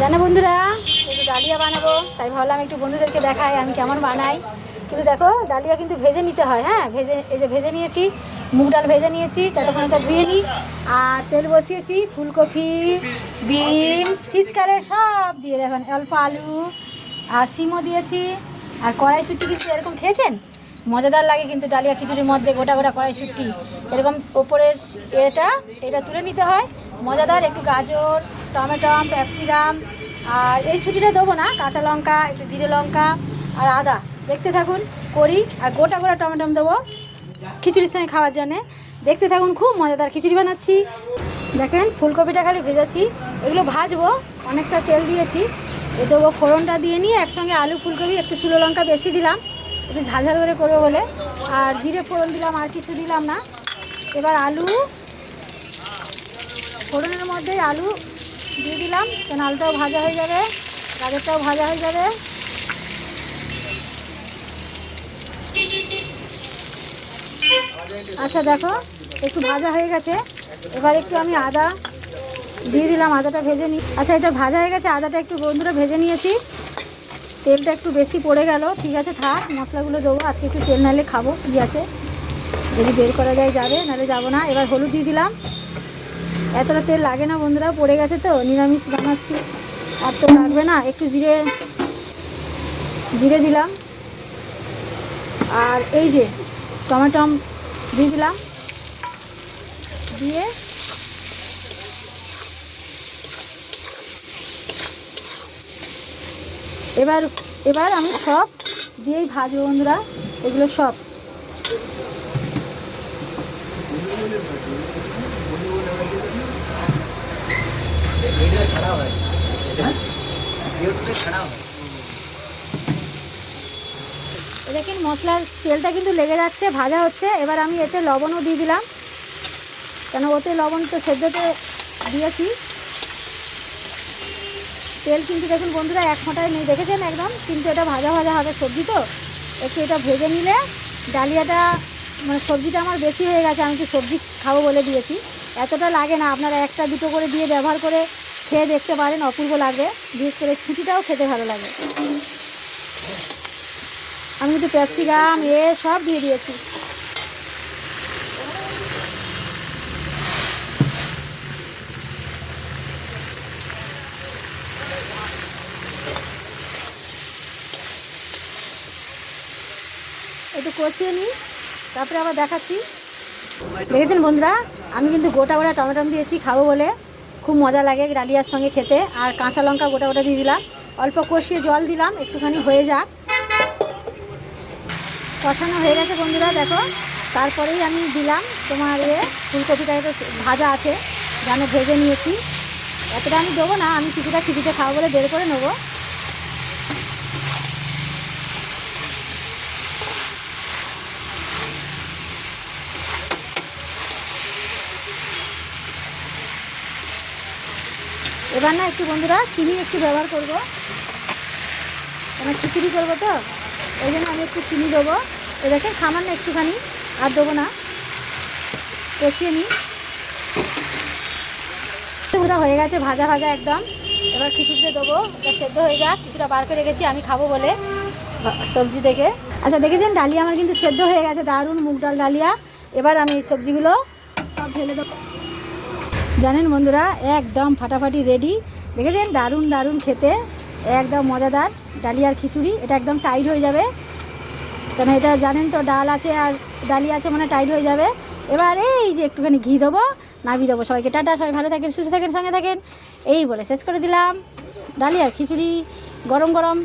জানো বন্ধুরা, একটু ডালিয়া বানাবো। তাই ভাবলাম একটু বন্ধুদেরকে দেখাই আমি কেমন বানাই। কিন্তু দেখো, ডালিয়া কিন্তু ভেজে নিতে হয় হ্যাঁ? ভেজে, এই যে ভেজে নিয়েছি, মুগ ডাল ভেজে নিয়েছি ততক্ষণ এটা ধুয়ে নিই। আর তেল বসিয়েছি, ফুলকপি বিম শীতকালে সব দিয়ে দেখুন, অল্প আলু আর সিমও দিয়েছি। আর কড়াইশুটি কিন্তু এরকম খেয়েছেন? মজাদার লাগে কিন্তু ডালিয়া খিচুড়ির মধ্যে গোটা গোটা কড়াইশুটি। এরকম ওপরের এটা এটা তুলে নিতে হয়। মজাদার, একটু গাজর টমেটম ক্যাপসিকাম, আর এই ছুটিটা দেবো না, কাঁচা লঙ্কা, একটু জিরে লঙ্কা আর আদা। দেখতে থাকুন, করি, আর গোটা গোটা টমেটম দেবো খিচুড়ির সঙ্গে খাওয়ার জন্যে। দেখতে থাকুন, খুব মজাদার খিচুড়ি বানাচ্ছি। দেখেন, ফুলকপিটা খালি ভেজাচ্ছি। এগুলো ভাজবো, অনেকটা তেল দিয়েছি। এ দেবো ফোড়নটা দিয়ে নিয়ে একসঙ্গে আলু, ফুলকপি, একটু শুলো লঙ্কা বেশি দিলাম। একটু ঝালঝাল করে করব বলে। আর জিরে ফোড়ন দিলাম, আর কিছু দিলাম না। এবার আলু, ফোড়নের মধ্যে আলু দিয়ে দিলাম। কেন আলুটাও ভাজা হয়ে যাবে, গাজরটাও ভাজা হয়ে যাবে। আচ্ছা দেখো, একটু ভাজা হয়ে গেছে। এবার একটু আমি আদা দিয়ে দিলাম, আদাটা ভেজে নিই আচ্ছা এটা ভাজা হয়ে গেছে, আদাটা একটু বন্ধুরা ভেজে নিয়েছি। তেলটা একটু বেশি পড়ে গেল, ঠিক আছে, থাক, মশলাগুলো দেবো, আজকে একটু তেল নাহলে খাব, কী আছে। যদি বের করা যায় যাবে নাহলে যাব না। এবার হলুদ দিয়ে দিলাম। এতটা তেল লাগে না বন্ধুরা, পড়ে গেছে তো, নিরামিষ বানাচ্ছি। আর তো লাগবে না, একটু জিরে জিরে দিলাম। আর এই যে টমেটম দিয়ে দিলাম। দিয়ে এবার এবার আমি সব দিয়েই ভাজবো বন্ধুরা, এগুলো সব। দেখেন, মশলার তেলটা কিন্তু লেগে যাচ্ছে, ভাজা হচ্ছে। এবার আমি এতে লবণও দিয়ে দিলাম। কেন, ওতে লবণ তো সেদ্ধতে দিয়েছি। তেল কিন্তু দেখুন, বন্ধুরা, এক ফোঁটায় নেই। দেখেছেন একদম? কিন্তু এটা ভাজা ভাজা হবে সবজি তো। একটু এটা ভেজে নিলে ডালিয়াটা মানে সবজিটা আমার বেশি হয়ে গেছে, আমি একটু সবজি খাব বলে দিয়েছি। এতটা লাগে না, আপনারা একটা দুটো করে দিয়ে ব্যবহার করে খেয়ে দেখতে পারেন, অপূর্ব লাগবে। বিশেষ করে ছুটিটাও খেতে ভালো লাগে। আমি কিন্তু ক্যাপসিকাম, এ সব দিয়ে দিয়েছি। একটু কষিয়ে নিই, তারপরে আবার দেখাচ্ছি। দেখেছেন বন্ধুরা, আমি কিন্তু গোটা গোটা টমেটো দিয়েছি, খাব বলে। খুব মজা লাগে ডালিয়ার সঙ্গে খেতে। আর কাঁচা লঙ্কা গোটা গোটা দিয়ে দিলাম। অল্প কষিয়ে জল দিলাম, একটুখানি হয়ে যাক। কষানো হয়ে গেছে বন্ধুরা, দেখো। তারপরেই আমি দিলাম তোমার এ ফুলকপিটা এত ভাজা আছে যেন ভেজে নিয়েছি। এতটা আমি দেবো না, আমি কিছুটা কিছুতে খাওয়া বলে বের করে নেব। এবার না একটু বন্ধুরা, চিনি একটু ব্যবহার করব। আমার খিচুড়ি করব তো ওই জন্য আমি একটু চিনি দেবো। তো দেখেন, সামান্য একটুখানি আর দেবো না। কষিয়ে নিই। পুরো হয়ে গেছে, ভাজা ভাজা একদম। এবার খিচুড়িতে দেবো, এটা সেদ্ধ হয়ে যাক, কিছুটা বার করে রেখেছি, আমি খাব বলে সবজি থেকে। আচ্ছা দেখেছেন, ডালিয়া আমার কিন্তু সেদ্ধ হয়ে গেছে, দারুণ মুগ ডাল, ডালিয়া। এবার আমি সবজিগুলো সব ঢেলে দেবো। জানেন বন্ধুরা, একদম ফাটাফাটি রেডি দেখেছেন? দারুণ দারুণ খেতে। একদম মজাদার। ডালিয়ার খিচুড়ি, এটা একদম টাইট হয়ে যাবে। কেন এটা জানেন তো, ডাল আছে আর ডালি আছে মানে টাইট হয়ে যাবে। এবার এই যে একটুখানি ঘি দেবো নাবি দেবো সবাইকে। টাটা, সবাই ভালো থাকেন, সুস্থ থাকেন, সঙ্গে থাকেন। এই বলে শেষ করে দিলাম। ডালিয়ার খিচুড়ি, গরম গরম।